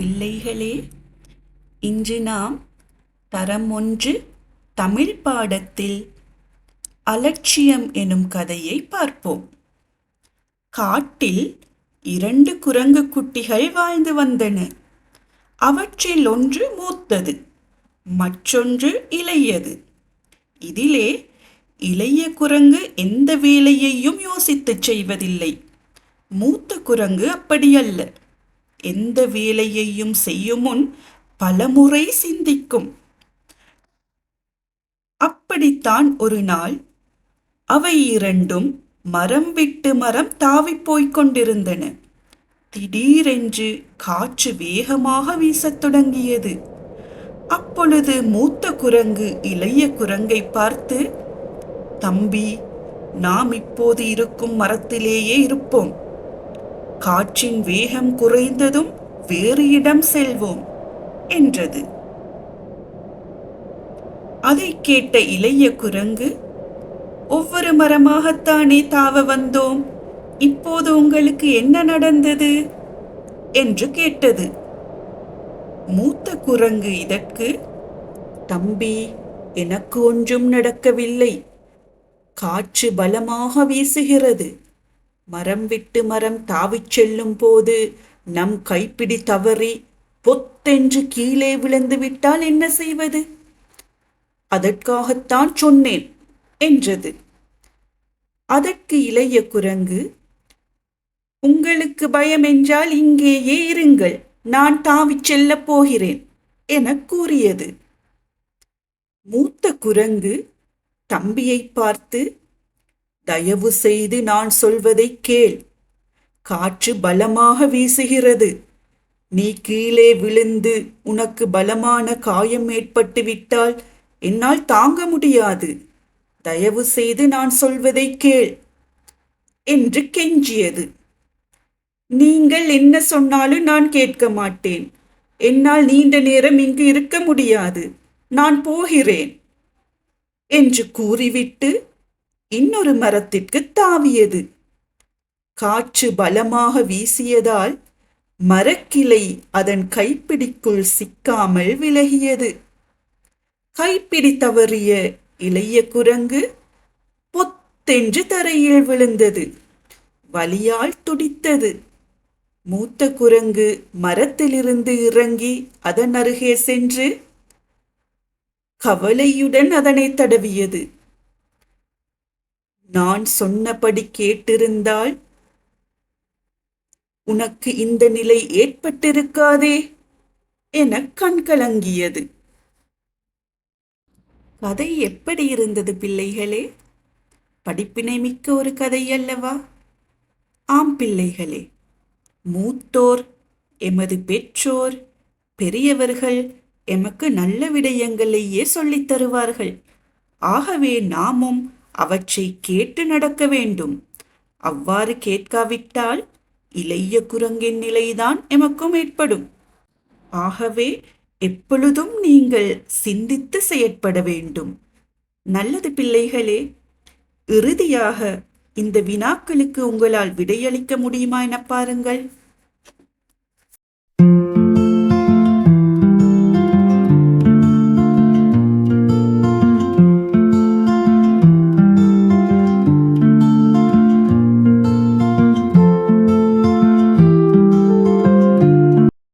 பிள்ளைகளே இன்று நாம் தரம் ஒன்று தமிழ் பாடத்தில் அலட்சியம் எனும் கதையை பார்ப்போம். காட்டில் இரண்டு குரங்கு குட்டிகள் வாழ்ந்து வந்தன. அவற்றில் ஒன்று மூத்தது மற்றொன்று இளையது. இதிலே இளைய குரங்கு எந்த வேலையையும் யோசித்துச் செய்வதில்லை. மூத்த குரங்கு அப்படியல்ல. எந்த வேலையையும் செய்யும் முன் பலமுறை சிந்திக்கும். அப்படித்தான் ஒரு நாள் அவை இரண்டும் மரம் விட்டு மரம் தாவிப் போய்க் கொண்டிருந்தன. திடீரென்று காற்று வேகமாக வீசத் தொடங்கியது. அப்பொழுது மூத்த குரங்கு இளைய குரங்கை பார்த்து தம்பி நாம் இப்போது இருக்கும் மரத்திலேயே இருப்போம். காற்றின் வேகம் குறைந்ததும் வேறு இடம் செல்வோம் என்றது. அதை கேட்ட இளைய குரங்கு ஒவ்வொரு மரமாகத்தானே தாவ வந்தோம். இப்போது உங்களுக்கு என்ன நடந்தது? என்று கேட்டது. மூத்த குரங்கு இதற்கு தம்பி எனக்கு ஒன்றும் நடக்கவில்லை. காற்று பலமாக வீசுகிறது. மரம் விட்டு மரம் தாவிச் செல்லும் போது நம் கைப்பிடி தவறி பொத்தென்று கீழே விழுந்து விட்டால் என்ன செய்வது? அதற்காகத்தான் சொன்னேன் என்றது. அதற்கு இளைய குரங்கு உங்களுக்கு பயம் என்றால் இங்கேயே இருங்கள் நான் தாவிச் செல்லப் போகிறேன் எனக் கூறியது. மூத்த குரங்கு தம்பியை பார்த்து தயவு செய்து நான் சொல்வதை கேள். காற்று பலமாக வீசுகிறது. நீ கீழே விழுந்து உனக்கு பலமான காயம் ஏற்பட்டு விட்டால் என்னால் தாங்க முடியாது. தயவு செய்து நான் சொல்வதை கேள். என்று கெஞ்சியது. நீங்கள் என்ன சொன்னாலும் நான் கேட்க மாட்டேன். என்னால் நீண்ட நேரம் இங்கு இருக்க முடியாது. நான் போகிறேன். என்று கூறிவிட்டு இன்னொரு மரத்திற்கு தாவியது. காற்று பலமாக வீசியதால் மரக்கிளை அதன் கைப்பிடிக்குள் சிக்காமல் விலகியது. கைப்பிடி தவறிய இளைய குரங்கு பொத்தென்று தரையில் விழுந்தது. வலியால் துடித்தது. மூத்த குரங்கு மரத்திலிருந்து இறங்கி அதன் அருகே சென்று கவலையுடன் அதனை தடவியது. நான் சொன்னபடி கேட்டிருந்தால் உனக்கு இந்த நிலை ஏற்பட்டிருக்காதே என கண்கலங்கியது. கதை எப்படி இருந்தது பிள்ளைகளே? படிப்பினை மிக்க ஒரு கதை அல்லவா? ஆம் பிள்ளைகளே மூத்தோர் எமது பெற்றோர் பெரியவர்கள் எமக்கு நல்ல விடயங்களையே சொல்லித் தருவார்கள். ஆகவே நாமும் அவற்றை கேட்டு நடக்க வேண்டும். அவ்வாறு கேட்காவிட்டால் இளைய குரங்கின் நிலைதான் எமக்கும் ஏற்படும். ஆகவே எப்பொழுதும் நீங்கள் சிந்தித்து செயற்பட வேண்டும். நல்லது பிள்ளைகளே இறுதியாக இந்த வினாக்களுக்கு உங்களால் விடையளிக்க முடியுமா என பாருங்கள்.